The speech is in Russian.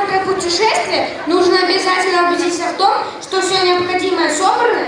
короткое путешествие, нужно обязательно убедиться в том, что все необходимое собрано